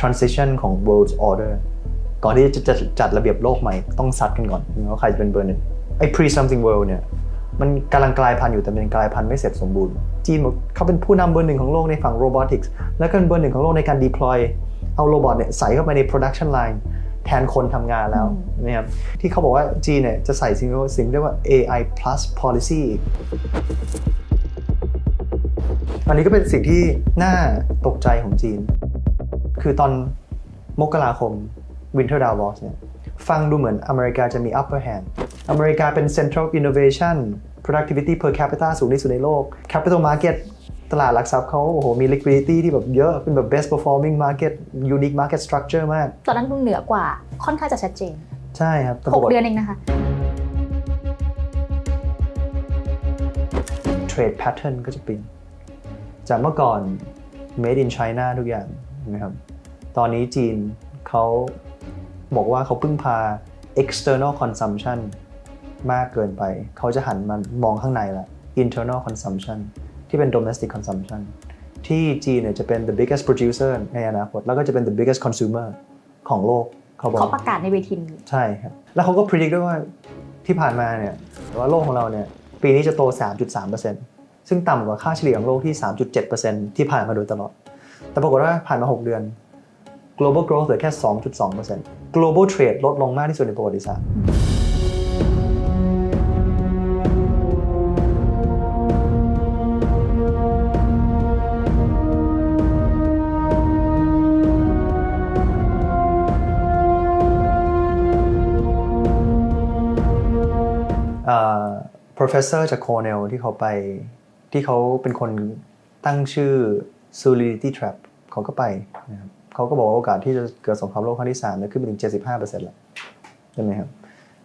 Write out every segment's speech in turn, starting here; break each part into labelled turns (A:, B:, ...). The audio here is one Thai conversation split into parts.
A: transition ของ world order ก่อนที่จะจัดระเบียบโลกใหม่ต้องซัดกันก่อนว่าใครจะเป็นเบอร์หนึ่งไอ้ pre something world เนี่ยมันกำลังกลายพันธุ์อยู่แต่เป็นกลายพันธุ์ไม่เสร็จสมบูรณ์ จีนบอกเขาเป็นผู้นำเบอร์หนึ่งของโลกในฝั่ง robotics แล้วก็เป็นเบอร์หนึ่งของโลกในการ deploy เอาโรบอทเนี่ยใส่เข้าไปใน production line แทนคนทำงานแล้วนะครับที่เขาบอกว่าจีนเนี่ยจะใส่สิ่งที่สิ่งเรียกว่า AI plus policy อันนี้ก็เป็นสิ่งที่น่าตกใจของจีน คือตอนมกราคม Winter Davos เนี่ยฟังดูเหมือนอเมริกาจะมี upper hand อเมริกาเป็น Central Innovation Productivity per capita สูงที่สุดในโลก Capital Market ตลาดหลักทรัพย์เขาโอ้โหมี liquidity ที่แบบเยอะ เป็นแบบ best performing market unique market structure มาก
B: ตอนนั้นดูเหนือกว่าค่อนข้างจะชัดเจน
A: ใช่ครับแต่
B: ห
A: ปรากฏ
B: เดือนเองนะคะ
A: trade pattern ก็จะเปลี่ยนจากเมื่อก่อน made in China ทุกอย่างนะครับ ตอนนี้จีนเขาบอกว่าเขาพึ่งพา external consumption มากเกินไป เขาจะหันมามองข้างในละ internal consumption ที่เป็น domestic consumption ที่จีนเนี่ยจะเป็น the biggest producer ในอนาคต แล้วก็จะเป็น the biggest consumer ของโลกเขาบอก
B: เขาประกาศในเวทีนี้
A: ใช่ครับ แล้วเขาก็ predict ด้วยว่าที่ผ่านมาเนี่ยว่าโลกของเราเนี่ยปีนี้จะโต 3.3%ซึ่งต่ำกว่าค่าเฉลี่ยของโลกที่ 3.7%ที่ผ่านมาโดยตลอด แต่ปรากฏว่าผ่านมา 6 เดือน global growth เหลือแค่ 2.2% global trade ลดลงมากที่สุดในประวัติศาสตร์เอ่อ professor จาก Cornell ที่เขาไปที่เขาเป็นคนตั้งชื่อ solidity trap เขาก็ไปนะครับ เขาก็บอกว่าโอกาสที่จะเกิดสงครามโลกครั้งที่3เนี่ยขึ้นไปถึง 75%แล้วใช่ไหมครับ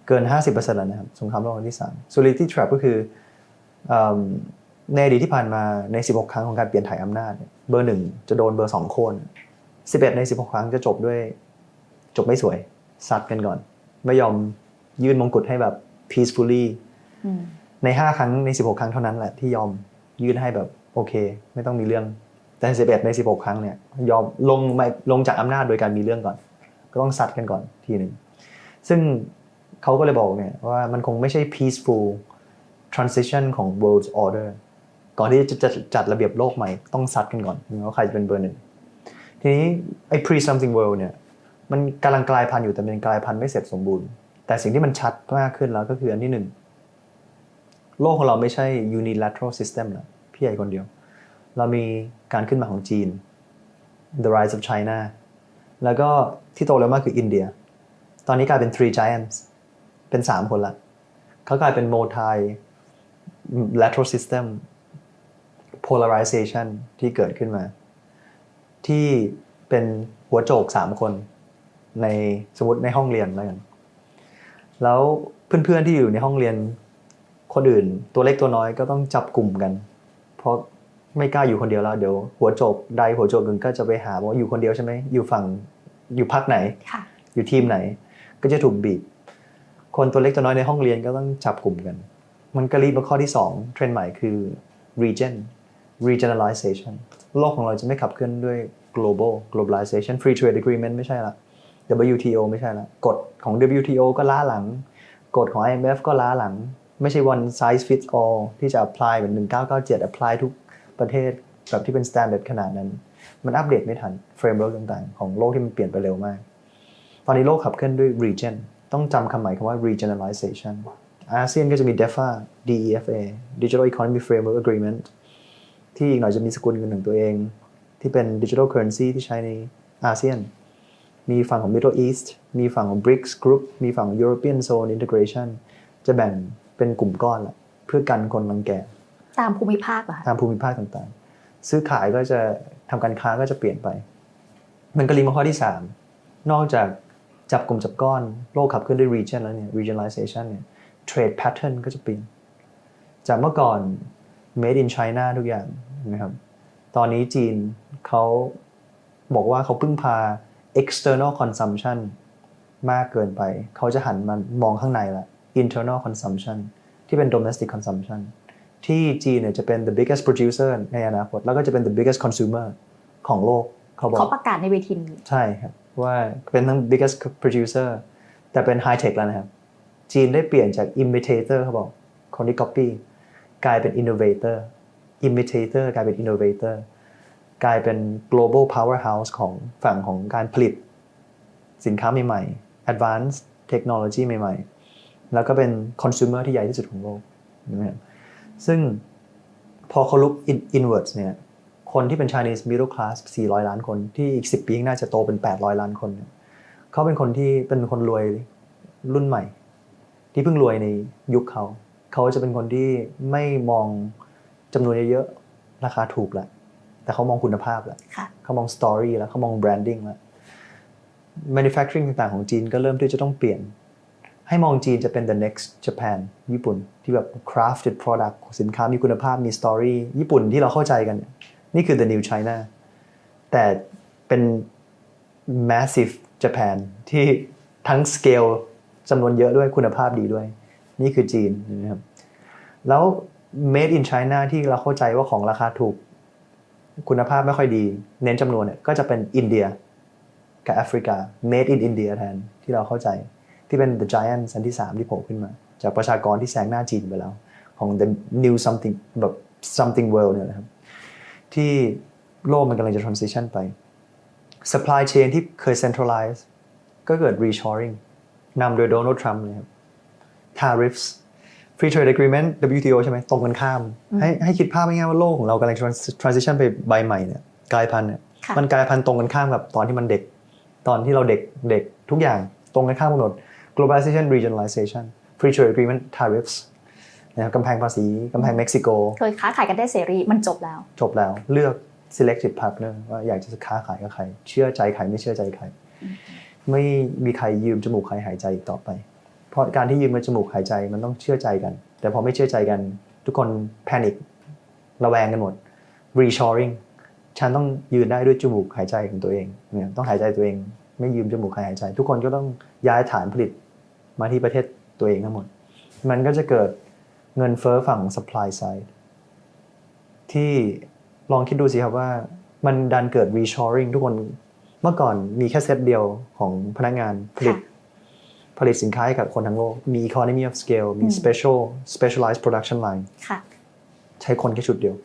A: เกิน 50%แล้วนะครับสงครามโลกครั้งที่3 solidity trap ก็คือเอิ่มในอดีตที่ผ่านมาใน 16 ครั้งของการเปลี่ยนถ่ายอำนาจเนี่ยเบอร์หนึ่งจะโดนเบอร์2โค่น11 ใน 16 ครั้งจะจบด้วยจบไม่สวยซัดกันก่อน ไม่ยอมยื่นมงกุฎให้แบบ peacefully
B: อืม
A: ใน 5 ครั้งใน 16 ครั้งเท่านั้นแหละที่ยอมยื่นให้แบบโอเค ไม่ต้องมีเรื่อง แต่ 11 ใน 16 ครั้งเนี่ยยอมลงมาลงจากอำนาจโดยการมีเรื่องก่อน ก็ต้องซัดกันก่อนทีหนึ่งซึ่งเขาก็เลยบอกเนี่ยว่ามันคงไม่ใช่ peaceful transition ของ world order ก่อนที่จะจัดระเบียบโลกใหม่ต้องซัดกันก่อนว่าใครจะเป็นเบอร์หนึ่งทีนี้ไอ้ pre something world เนี่ยมันกำลังกลายพันธุ์อยู่แต่เป็นกลายพันธุ์ไม่เสร็จสมบูรณ์ แต่สิ่งที่มันชัดมากขึ้นแล้วก็คืออันที่หนึ่งโลกของเราไม่ใช่ unilateral system แล้วพี่ใหญ่คนเดียว เรามีการขึ้นมาของจีน the rise of China แล้วก็ที่โตแล้วมากคืออินเดีย ตอนนี้กลายเป็น three giants เป็น 3 คนละเขากลายเป็น multi lateral system polarization ที่เกิดขึ้นมา ที่เป็นหัวโจก 3 คน ในสมมติในห้องเรียนแล้วกันแล้วเพื่อนๆที่อยู่ในห้องเรียนคนอื่น ตัวเล็กตัวน้อยก็ต้องจับกลุ่มกัน เพราะ ไม่กล้าอยู่คนเดียวแล้วเดี๋ยวหัวโจกใดหัวโจกหนึ่งก็จะไปหาว่าอยู่คนเดียวใช่ไหมอยู่ฝั่งอยู่พักไหน
B: ค่ะ
A: อยู่ทีมไหน ก็จะถูกบีบคนตัวเล็กตัวน้อยในห้องเรียนก็ต้องจับกลุ่มกัน มันก็รีบมาข้อที่ 2 เทรนด์ใหม่คือ region regionalization โลกของเราจะไม่ขับเคลื่อนด้วย global globalization free trade agreement ไม่ใช่ละ WTO ไม่ใช่ละกฎของ WTO ก็ล้าหลัง กฎของ IMF ก็ล้าหลัง ไม่ใช่ one size fits all ที่จะ apply เหมือน1997 apply ทุก ประเทศแบบที่เป็น standard ขนาดนั้น มันอัปเดตไม่ทัน framework ต่างๆ ของโลกที่มันเปลี่ยนไปเร็วมาก ตอนนี้โลกขับเคลื่อนด้วย region ต้องจำคำหมายคำว่า regionalization อาเซียนก็จะมี DEFA DEFA Digital Economy Framework Agreement ที่อีกหน่อยจะมีสกุลเงินของตัวเอง ที่เป็น digital currency ที่ใช้ในอาเซียน มีฝั่งของ Middle East มีฝั่งของ BRICS Group มีฝั่งของ European Zone Integration จะแบ่งเป็นกลุ่มก้อนละเพื่อกันคนรังแก
B: ตามภูมิภาคเหรอคะ
A: ตามภูมิภาคต่างๆ ซื้อขายก็จะทำการค้าก็จะเปลี่ยนไป มันก็ลิงก์มาข้อที่ 3 นอกจากจับกลุ่มจับก้อนโลกขับเคลื่อนด้วย region แล้วเนี่ย regionalization เนี่ย trade pattern ก็จะเปลี่ยน จากเมื่อก่อน made in China ทุกอย่างนะครับ ตอนนี้จีนเขาบอกว่าเขาพึ่งพา external consumption มากเกินไป เขาจะหันมามองข้างในละ internal consumption ที่เป็น domestic consumption ที่จีนเนี่ยจะเป็น the biggest producer ในอนาคตแล้วก็จะเป็น the biggest consumer ของโลกเขาเขาบอก
B: เขาประกาศในเวทีนี้
A: ใช่ครับว่าเป็นทั้ง biggest producer แต่เป็น high tech แล้วนะครับ จีนได้เปลี่ยนจาก imitator เขาบอกคนที่ copy กลายเป็น innovator imitator กลายเป็น innovator กลายเป็น global powerhouse ของฝั่งของการผลิต สินค้าใหม่ๆ advanced technology ใหม่ๆ แล้วก็เป็น consumer ที่ใหญ่ที่สุดของโลกนะครับ ซึ่งพอเขาลุก in- inwards เนี่ยคนที่เป็น Chinese middle class 400 ล้านคนที่อีก 10 ปีข้างหน้าจะโตเป็น 800 ล้านคนเนี่ยเขาเป็นคนที่เป็นคนรวยรุ่นใหม่ ที่เพิ่งรวยในยุคเขาเขาจะเป็นคนที่ไม่มองจำนวนเยอะๆราคาถูกแล้วแต่เขามองคุณภาพแล้ว
B: ค่ะ
A: เขามองสตอรี่แล้วเขามองแบรนดิ้งแล้ว manufacturing ต่างๆของจีนก็เริ่มที่จะต้องเปลี่ยน ให้มองจีนจะเป็น the next Japan ญี่ปุ่นที่แบบ crafted product สินค้ามีคุณภาพมีสตอรี่ญี่ปุ่นที่เราเข้าใจกันนี่ยนี่คือ the new China แต่เป็น massive Japan ที่ทั้ง scale จำนวนเยอะด้วยคุณภาพดีด้วย นี่คือจีนนะครับแล้ว made in China ที่เราเข้าใจว่าของราคาถูก คุณภาพไม่ค่อยดี เน้นจำนวนเนี่ยก็จะเป็นอินเดียกับแอฟริกา made in India แทนที่เราเข้าใจ ที่เป็น the giant อันที่3ที่โผล่ขึ้นมา จากประชากรที่แซงหน้าจีนไปแล้ว ของ the new something แบบ something world เนี่ยนะครับ ที่โลกมันกำลังจะ transition ไป supply chain ที่เคย centralize ก็เกิด reshoring นำโดยโดนัลด์ทรัมป์เลยครับ tariffs free trade agreement WTO ใช่ไหมตรงกันข้าม ให้ให้คิดภาพง่ายๆว่าโลกของเรากำลัง trans- transition ไปใบใหม่เนี่ยกลายพันธุ์เนี่ย
B: ค่ะ
A: มันกลายพันธุ์ตรงกันข้ามกับตอนที่มันเด็ก ตอนที่เราเด็กเด็กทุกอย่างตรงกันข้ามกันหมด globalization regionalization free trade agreement tariffs นะครับกำแพงภาษีกำแพงเม็กซิโก
B: เคยค้าขายกันได้เสรีมันจบแล้ว
A: จบแล้วเลือก selected partner ว่าอยากจะค้าขายกับใคร เชื่อใจใครไม่เชื่อใจใคร ไม่มีใครยืมจมูกใครหายใจอีกต่อไป เพราะการที่ยืมมาจมูกหายใจมันต้องเชื่อใจกัน แต่พอไม่เชื่อใจกัน ทุกคนแพนิคระแวงกันหมด reshoring ฉันต้องยืนได้ด้วยจมูกหายใจของตัวเองเนี่ยต้องหายใจตัวเอง ไม่ยืมจมูกใครหายใจ ทุกคนก็ต้องย้ายฐานผลิต มาที่ประเทศตัวเองทั้งหมด มันก็จะเกิดเงินเฟ้อฝั่ง supply side ที่ลองคิดดูสิครับว่ามันดันเกิด reshoring ทุกคนเมื่อก่อนมีแค่เซตเดียวของพนักงานผลิต
B: ค่ะ
A: ผลิตสินค้าให้กับคนทั้งโลก มี economy of scale มี
B: อืม
A: special specialized production line
B: ค่ะ
A: ใช้คนแค่ชุดเดียว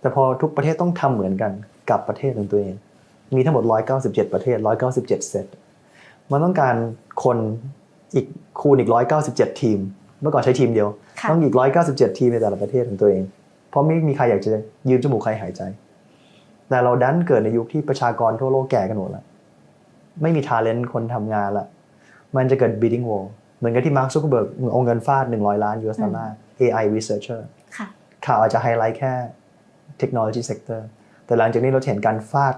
A: แต่พอทุกประเทศต้องทำเหมือนกันกับประเทศของตัวเอง มีทั้งหมด 197 ประเทศ 197 เซต มันต้องการคน อีกคูณอีก 197 ทีม เมื่อก่อนใช้ทีมเดียว
B: ค่ะ
A: ต้องอีก 197 ทีมในแต่ละประเทศของตัวเอง เพราะไม่มีใครอยากจะยืมจมูกใครหายใจ แต่เราดันเกิดในยุคที่ประชากรทั่วโลกแก่กันหมดแล้วไม่มีทาเลนต์คนทำงานละมันจะเกิด bidding war เหมือนกับที่มาร์คซุกเบิร์กเอาเงินฟาด 100 ล้าน US ดอลลาร์ AI researcher
B: ค่ะ
A: ข่าวอาจจะไฮไลท์แค่ technology sector แต่หลังจากนี้เราจะเห็นการฟาด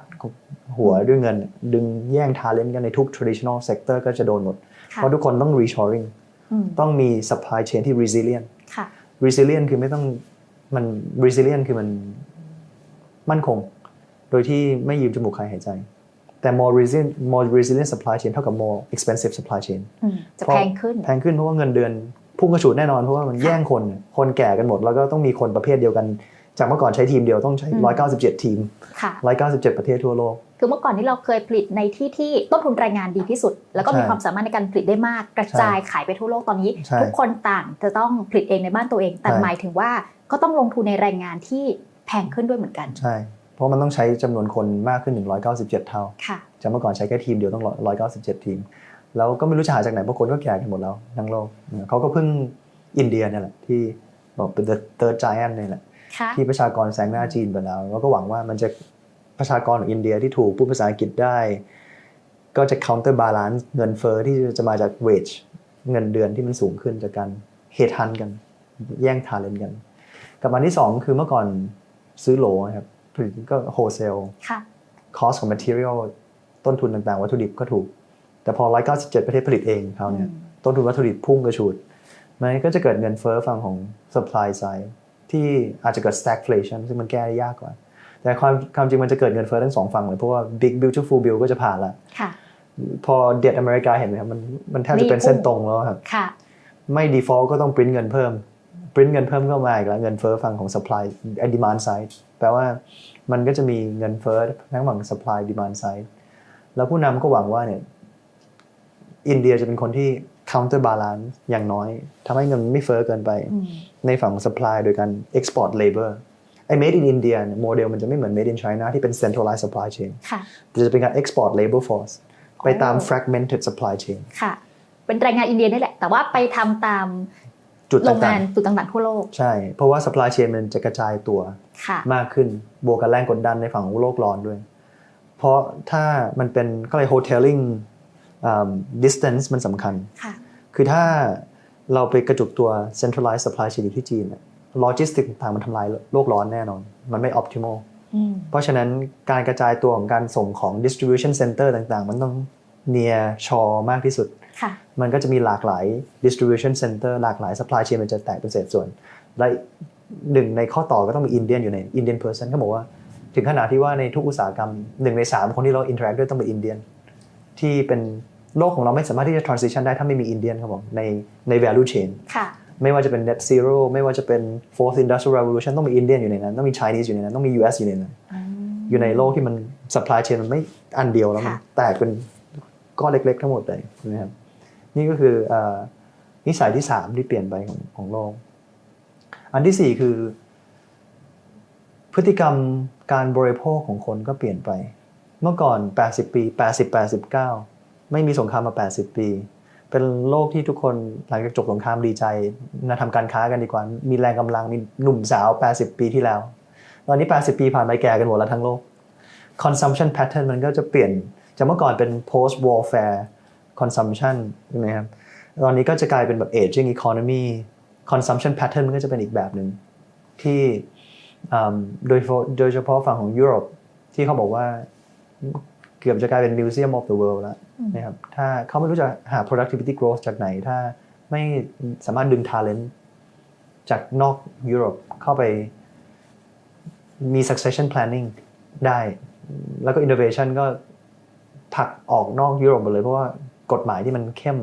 A: หัวด้วยเงิน ดึงแย่ง talent กันในทุก traditional sector ก็จะโดนหมด
B: ค่ะ
A: เพราะทุกคนต้อง reshoring
B: อืม
A: ต้องมี supply chain ที่ resilient
B: ค่ะ
A: resilient คือไม่ต้องมัน resilient คือมันมั่นคง โดยที่ไม่ยืมจมูกใครหายใจ แต่ more resilient more resilient supply chain เท่ากับ more expensive supply chain
B: อืมจะแพงขึ้น
A: แพงขึ้นเพราะว่าเงินเดือนพุ่งกระฉูดแน่นอนเพราะว่ามันแย่งคนคนแก่กันหมด แล้วก็ต้องมีคนประเภทเดียวกัน จากเมื่อก่อนใช้ทีมเดียวต้องใช้
B: อืม
A: 197 ทีม
B: ค่ะ
A: 197 ประเทศทั่วโลก
B: คือเมื่อก่อนที่เราเคยผลิตในที่ที่ต้นทุนแรงงานดีที่สุด แล้วก็มี
A: ใช่
B: ความสามารถในการผลิตได้มาก กระจายขายไปทั่วโลกตอนนี้
A: ใช่
B: ทุกคนต่างจะต้องผลิตเองในบ้านตัวเอง แต่
A: ใช่
B: หมายถึงว่าก็ต้องลงทุนในแรงงานที่แพงขึ้นด้วยเหมือนกัน
A: ใช่ เพราะมันต้องใช้จำนวนคนมากขึ้น 197 เท่า
B: ค่ะ
A: จากเมื่อก่อนใช้แค่ทีมเดียวต้อง 197 ทีม แล้วก็ไม่รู้จะหาจากไหนเพราะคนก็แก่กันหมดแล้วทั้งโลกเขาก็เพิ่งอินเดียเนี่ยแหละที่บอกเป็น the third giant เนี่ยแหละ
B: ค่ะ
A: ที่ประชากรแซงหน้าจีนไปแล้วแล้วก็หวังว่ามันจะประชากรของอินเดียที่ถูกพูดภาษาอังกฤษได้ ก็จะ counter balance เงินเฟอ้อที่จะมาจาก wage เงินเดือนที่มันสูงขึ้นจากการเฮทันกัน แย่งทาเลนกันกับอันที่สองคือเมื่อก่อนซื้อโหลนะครับผลิตก็โฮเซล
B: ค่ะ
A: cost ของ material ต้นทุนต่างๆ วัตถุดิบก็ถูก แต่พอ 197 ประเทศผลิตเองเขาเนี่ย
B: อืม
A: ต้นทุนวัตถุดิบพุ่งกระฉูดมันก็จะเกิดเงินเฟ้อฝั่งของ supply side ที่อาจจะเกิด stagflation ซึ่งมันแก้ได้ยากกว่า แต่ความความจริงมันจะเกิดเงินเฟ้อทั้งสองฝั่งเลยเพราะว่า big beautiful bill ก็จะผ่านละ
B: ค่ะ
A: พอเด็ดอเมริกาเห็นไหมครับมันมันแทบจะเป็นเส้นตรงแล้วครับ
B: ค่ะ
A: ไม่ default ก็ต้องปริ้นเงินเพิ่มปริ้นเงินเพิ่มเข้ามาอีกแล้วเงินเฟ้อฝั่งของ supply ไอ้ demand side แปลว่ามันก็จะมีเงินเฟ้อทั้งฝั่ง supply demand side แล้วผู้นำก็หวังว่าเนี่ยอินเดียจะเป็นคนที่ counter balance อย่างน้อยทำให้เงินไม่เฟ้อเกินไป
B: อืม
A: ในฝั่งของ supply โดยการ export labor ไอ้ made in India เนี่ยโมเดลมันจะไม่เหมือน made in China ที่เป็น centralized supply chain
B: ค่ะ
A: แต่จะเป็นการ export labor force ไปตาม
B: อ๋อ
A: fragmented supply chain
B: ค่ะ เป็นแรงงานอินเดียนี่แหละ แต่ว่าไปทำตาม
A: จุด
B: โรง
A: ต่าง
B: งานจุดต่างๆทั่วโลก
A: ๆใช่ เพราะว่า supply chain มันจะกระจายตัว
B: ค่ะ
A: มากขึ้น บวกกับแรงกดดันในฝั่งของโลกร้อนด้วย เพราะถ้ามันเป็นก็เลย hoteling um, distance มันสำคัญ
B: ค่ะ
A: คือถ้าเราไปกระจุกตัว centralized supply chain อยู่ที่จีนโลจิสติกต่างๆมันทำลายโลกร้อนแน่นอน มันไม่ optimal
B: อืม
A: เพราะฉะนั้นการกระจายตัวของการส่งของ distribution center ต่างๆ มันต้อง near shore มากที่สุด
B: ค่ะ
A: มันก็จะมีหลากหลาย distribution center หลากหลาย supply chain มันจะแตกเป็นเศษส่วน และหนึ่งในข้อต่อก็ต้องมีอินเดียนอยู่ใน Indian person เขาบอกว่า ถึงขนาดที่ว่าในทุกอุตสาหกรรมหนึ่งในสามคนที่เรา interact ด้วยต้องเป็นอินเดียนที่เป็น โลกของเราไม่สามารถที่จะ transition ได้ถ้าไม่มีอินเดียนครับผมในใน value chain
B: ค่ะ
A: ไม่ว่าจะเป็น net zero ไม่ว่าจะเป็น fourth industrial revolution ต้องมีอินเดียนอยู่ในนั้น ต้องมี Chinese อยู่ในนั้น ต้องมี US อยู่ในนั้น
B: อืม
A: อยู่ในโลกที่มัน supply chain มันไม่อันเดียวแล้วมัน
B: ค่ะ
A: แตกเป็นก้อนเล็ก ๆ ทั้งหมดเลยนะครับนี่ก็คือเอ่อนิสัยที่สามที่เปลี่ยนไปของของโลก อันที่สี่คือ พฤติกรรมการบริโภคของคนก็เปลี่ยนไป เมื่อก่อน 80 ปี 80 89 ไม่มีสงครามมา 80 ปี เป็นโลกที่ทุกคนหลังจากจบสงครามดีใจนะทำการค้ากันดีกว่า มีแรงกำลังมีหนุ่มสาว 80 ปีที่แล้ว ตอนนี้ 80 ปีผ่านไปแก่กันหมดแล้วทั้งโลก consumption pattern มันก็จะเปลี่ยนจากเมื่อก่อนเป็น post warfare consumption ใช่ไหมครับตอนนี้ก็จะกลายเป็นแบบ aging economy consumption pattern มันก็จะเป็นอีกแบบหนึ่งที่โดยโดยเฉพาะฝั่งของยุโรปที่เขาบอกว่า เกือบจะกลายเป็น museum of the world แล้ว
B: อืม
A: นะครับถ้าเขาไม่รู้จะหา productivity growth จากไหน ถ้าไม่สามารถดึง talent จากนอกยุโรปเข้าไปมี succession planning ได้ แล้วก็ innovation ก็ผลักออกนอกยุโรปหมดเลย เพราะว่ากฎหมายที่มันเข้ม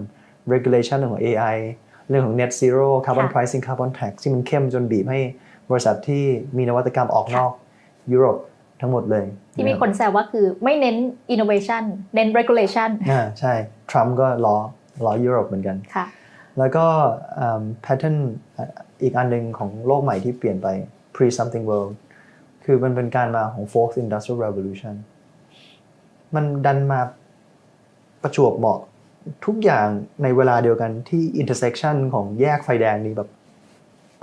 A: regulation เรื่องของ AI เรื่องของ net zero carbon
B: ค่ะ
A: pricing carbon tax ที่มันเข้มจนบีบให้บริษัทที่มีนวัตกรรมออกนอกยุโรป ทั้งหมดเลย
B: ที่มีคนแซวว่าคือไม่เน้น innovation เน้น regulation
A: อ่าใช่ ทรัมป์ก็ล้อล้อยุโรปเหมือนกัน
B: ค่ะ
A: แล้วก็แพทเทิร์นอีกอันหนึ่งของโลกใหม่ที่เปลี่ยนไป pre something world คือมันเป็นการมาของ fourth industrial revolution มันดันมาประจวบเหมาะทุกอย่างในเวลาเดียวกันที่ intersection ของแยกไฟแดงนี้แบบ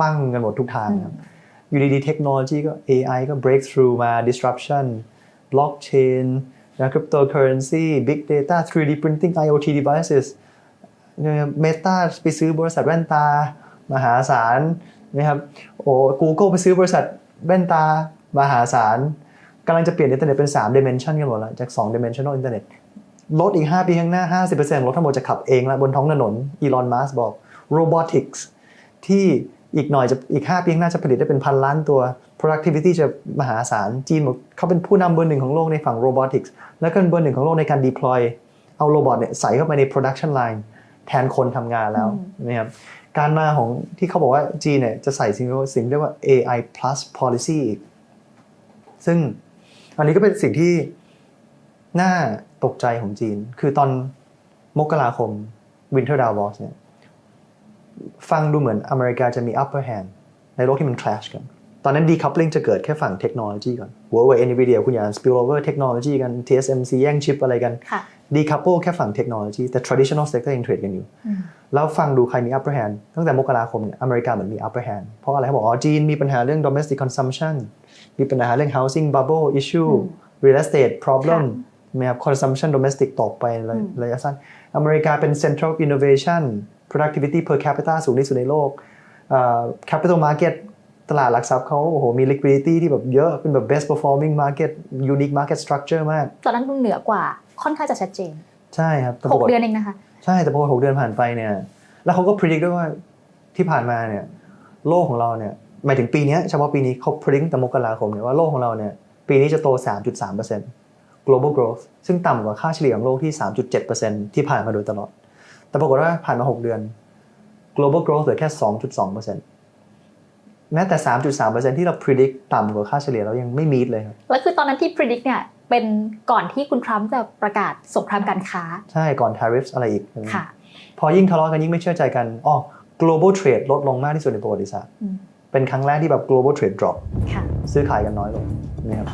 A: ปั้งกันหมดทุกทางครับ อยู่ดีๆเทคโนโลยีก็ AI ก็ breakthrough มา disruption blockchain นะ cryptocurrency big data 3D printing IoT devices เมตาไปซื้อบริษัทแว่นตา มหาศาลนะครับโอ้ Google ไปซื้อบริษัทแว่นตา มหาศาลกำลังจะเปลี่ยนอินเทอร์เน็ตเป็น 3 dimension กันหมดแล้ว จาก 2 dimensional อินเทอร์เน็ตรถอีก 5 ปีข้างหน้า 50%รถทั้งหมดจะขับเองแล้วบนท้องถนนอีลอนมัสบอก robotics ที่ อีกหน่อยจะอีก 5 ปีข้างหน้าจะผลิตได้เป็นพันล้านตัว productivity จะมหาศาลจีนบอกเขาเป็นผู้นำเบอร์หนึ่งของโลกในฝั่ง robotics และก็เป็นเบอร์หนึ่งของโลกในการ deploy เอาโรบอทเนี่ยใส่เข้าไปใน production line แทนคนทำงานแล้ว
B: อืม
A: นะครับการมาของที่เขาบอกว่าจีนเนี่ยจะใส่สิ่งที่สิ่งเรียกว่า AI plus policy อีกซึ่งอันนี้ก็เป็นสิ่งที่น่าตกใจของจีน คือตอนมกราคม Winter Davos เนี่ย ฟังดูเหมือนอเมริกาจะมี upper hand ในโลกที่มัน clash กัน ตอนนั้น decoupling จะเกิดแค่ฝั่งเทคโนโลยีก่อน Huawei Nvidia คุณอย่า spill over เทคโนโลยีกัน TSMC แย่งชิปอะไรกัน
B: ค่ะ
A: decouple แค่ฝั่งเทคโนโลยีแต่ traditional sector ยังเทรดกันอยู่
B: อืม
A: แล้วฟังดูใครมี upper hand ตั้งแต่มกราคมเนี่ยอเมริกาเหมือนมี upper hand เพราะอะไรเขาบอกอ๋อจีนมีปัญหาเรื่อง domestic consumption มีปัญหาเรื่อง housing bubble issue
B: อืม
A: real estate problem
B: ค่ะ
A: ใช่ไหมครับ consumption domestic ตกไประ
B: อืม
A: ระยะสั้นอเมริกาเป็น central of innovation productivity per capita สูงที่สุดในโลกเอ่อ capital market ตลาดหลักทรัพย์เขาโอ้โหมี liquidity ที่แบบเยอะเป็นแบบ best performing market unique market structure มาก
B: ตอนนั้นมันเหนือกว่าค่อนข้างจะชัดเจน
A: ใช่ครับแต่
B: ห
A: ปรากฏ
B: เดือนเองนะคะ
A: ใช่แต่พอหกเดือนผ่านไปเนี่ย แล้วเขาก็ predict ด้วยว่าที่ผ่านมาเนี่ย โลกของเราเนี่ยหมายถึงปีเนี้ยเฉพาะปีนี้เขา predict ตั้งแต่มกราคมเนี่ยว่าโลกของเราเนี่ยปีนี้จะโต 3.3% global growth ซึ่งต่ำกว่าค่าเฉลี่ยของโลกที่ 3.7%ที่ผ่านมาโดยตลอด แต่ปรากฏว่าผ่านมา 6 เดือน global growth เหลือแค่ 2.2%แม้แต่ 3.3%ที่เรา predict ต่ำกว่าค่าเฉลี่ยเรายังไม่ meet เลยครับ
B: แล้วคือตอนนั้นที่ predict เนี่ยเป็นก่อนที่คุณทรัมป์จะประกาศสงครามการค้า
A: ใช่ก่อน tariffs อะไรอีกใช่ไหม
B: ค่ะ
A: พอยิ่งทะเลาะกันยิ่งไม่เชื่อใจกันอ๋อ global trade ลดลงมากที่สุดในประวัติศาสตร์
B: อืม
A: เป็นครั้งแรกที่แบบ global trade drop
B: ค่ะ
A: ซื้อขายกันน้อยลงนะครับ